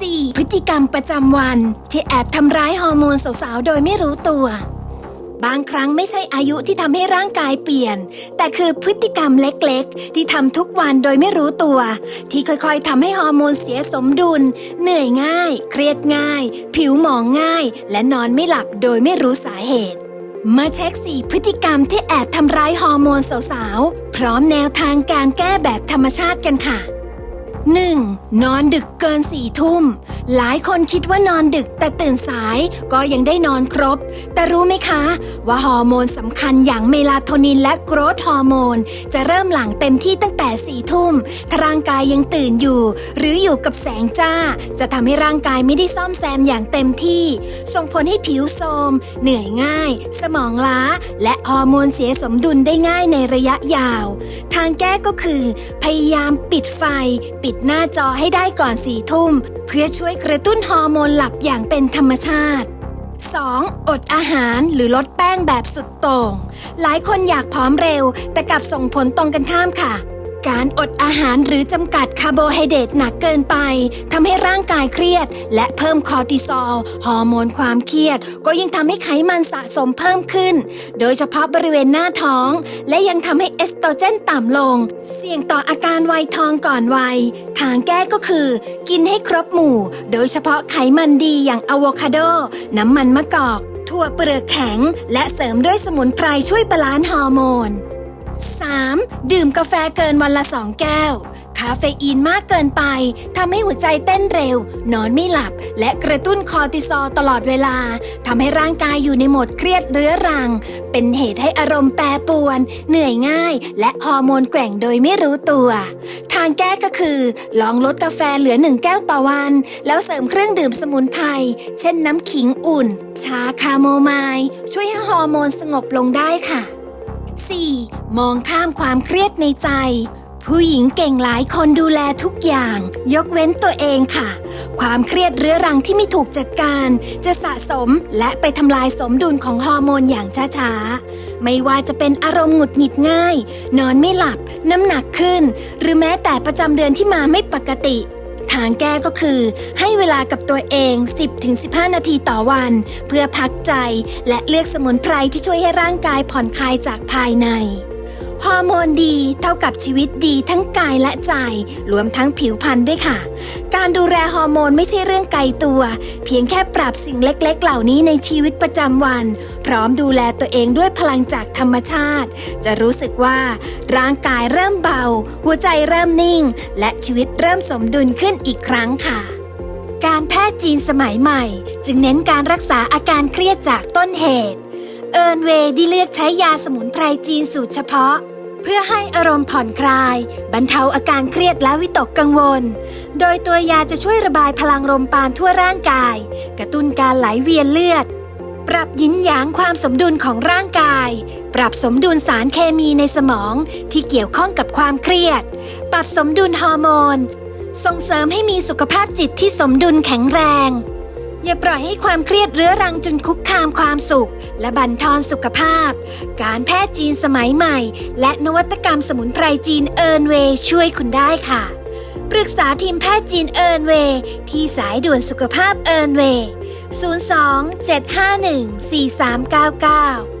4. พฤติกรรมประจำวัน ที่แอบทำร้ายฮอร์โมนสาวๆ โดยไม่รู้ตัว บางครั้งไม่ใช่อายุที่ทำให้ร่างกายเปลี่ยน แต่คือพฤติกรรมเล็กๆ ที่ทำทุกวันโดยไม่รู้ตัว ที่ค่อยๆทำให้ฮอร์โมนเสียสมดุล เหนื่อยง่าย เครียดง่าย ผิวหมองง่าย และนอนไม่หลับโดยไม่รู้สาเหตุมาเช็คสี่พฤติกรรมที่แอบทำร้ายฮอร์โมนสาวๆ พร้อมแนวทางการแก้แบบธรรมชาติกันค่ะ 1. นอนดึกเกินสี่ทุ่ม หลายคนคิดว่านอนดึกแต่ตื่นสายก็ยังได้นอนครบ แต่รู้ไหมคะ ว่าฮอร์โมนสำคัญอย่างเมลาโทนินและโกรทฮอร์โมน จะเริ่มหลั่งเต็มที่ตั้งแต่สี่ทุ่มถ้าร่างกายยังตื่นอยู่ หรืออยู่กับแสงจ้า จะทำให้ร่างกายไม่ได้ซ่อมแซมอย่างเต็มที่ ส่งผลให้ผิวโทรมเหนื่อยง่าย สมองล้า และฮอร์โมนเสียสมดุลได้ง่ายในระยะยาว ทางแก้ก็คือ พยายามปิดไฟ ปิดหน้าาจอให้ได้ก่อนสี่ทุ่ม เพื่อช่วยกระตุ้นฮอร์โมนหลับอย่างเป็นธรรมชาติ 2. อดอาหารหรือลดแป้งแบบสุดโต่ง หลายคนอยากผอมเร็ว แต่กลับส่งผลตรงกันข้ามค่ะ การอดอาหารหรือจำกัดคาร์โบไฮเดรตหนักเกินไปทำให้ร่างกายเครียด และเพิ่มคอร์ติซอลฮอร์โมนความเครียด ก็ยิ่งทำให้ไขมันสะสมเพิ่มขึ้น โดยเฉพาะบริเวณหน้าท้อง และยังทำให้เอสโตรเจนต่ำลง เสี่ยงต่ออาการวัยทองก่อนวัย ทางแก้ก็คือ กินให้ครบหมู่ โดยเฉพาะไขมันดีอย่างอะโวคาโด น้ำมันมะกอก ถั่วเปลือกแข็ง และเสริมด้วยสมุนไพรช่วยบาลานซ์ฮอร์โมน 3. ดื่มกาแฟเกินวันละ 2 แก้ว คาเฟอีนมากเกินไปทำให้หัวใจเต้นเร็ว นอนไม่หลับ และกระตุ้นคอร์ติซอลตลอดเวลาทำให้ร่างกายอยู่ในโหมดเครียดเรื้อรัง เป็นเหตุให้อารมณ์แปรปรวน เหนื่อยง่าย และฮอร์โมนแกว่งโดยไม่รู้ตัว ทางแก้ก็คือ ลองลดกาแฟเหลือ1แก้วต่อวัน แล้วเสริมเครื่องดื่มสมุนไพรเช่นน้ำขิงอุ่น ชาคาโมไมล์ช่วยให้ฮอร์โมนสงบลงได้ค่ะ 4. มองข้ามความเครียดในใจ ผู้หญิงเก่งหลายคนดูแลทุกอย่าง ยกเว้นตัวเองค่ะ ความเครียดเรื้อรังที่ไม่ถูกจัดการ จะสะสมและไปทำลายสมดุลของฮอร์โมนอย่างช้าๆ ไม่ว่าจะเป็นอารมณ์หงุดหงิดง่าย นอนไม่หลับ น้ำหนักขึ้น หรือแม้แต่ประจำเดือนที่มาไม่ปกติางแก้ก็คือ ให้เวลากับตัวเอง 10-15 นาทีต่อวัน เพื่อพักใจและเลือกสมุนไพรที่ช่วยให้ร่างกายผ่อนคลายจากภายใน ฮอร์โมนดีเท่ากับชีวิตดีทั้งกายและใจ รวมทั้งผิวพรรณด้วยค่ะ การดูแลฮอร์โมนไม่ใช่เรื่องไกลตัว เพียงแค่ปรับสิ่งเล็กๆ เหล่านี้ในชีวิตประจำวัน พร้อมดูแลตัวเองด้วยพลังจากธรรมชาติ จะรู้สึกว่าร่างกายเริ่มเบา หัวใจเริ่มนิ่ง และชีวิตเริ่มสมดุลขึ้นอีกครั้งค่ะการแพทย์จีนสมัยใหม่ จึงเน้นการรักษาอาการเครียดจากต้นเหตุ เอิร์นเวย์ได้เลือกใช้ยาสมุนไพรจีนสูตรเฉพาะ เพื่อให้อารมณ์ผ่อนคลาย บรรเทาอาการเครียดและวิตกกังวล โดยตัวยาจะช่วยระบายพลังลมปานทั่วร่างกาย กระตุ้นการไหลเวียนเลือด ปรับยินหยางความสมดุลของร่างกาย ปรับสมดุลสารเคมีในสมองที่เกี่ยวข้องกับความเครียด ปรับสมดุลฮอร์โมน ส่งเสริมให้มีสุขภาพจิตที่สมดุลแข็งแรง อย่าปล่อยให้ความเครียดเรื้อรังจนคุกคามความสุข และบั่นทอนสุขภาพ การแพทย์จีนสมัยใหม่ และนวัตกรรมสมุนไพรจีนเอิร์นเวย์ช่วยคุณได้ค่ะ ปรึกษาทีมแพทย์จีนเอิร์นเวย์ที่สายด่วนสุขภาพเอิร์นเวย์ 02 751 4399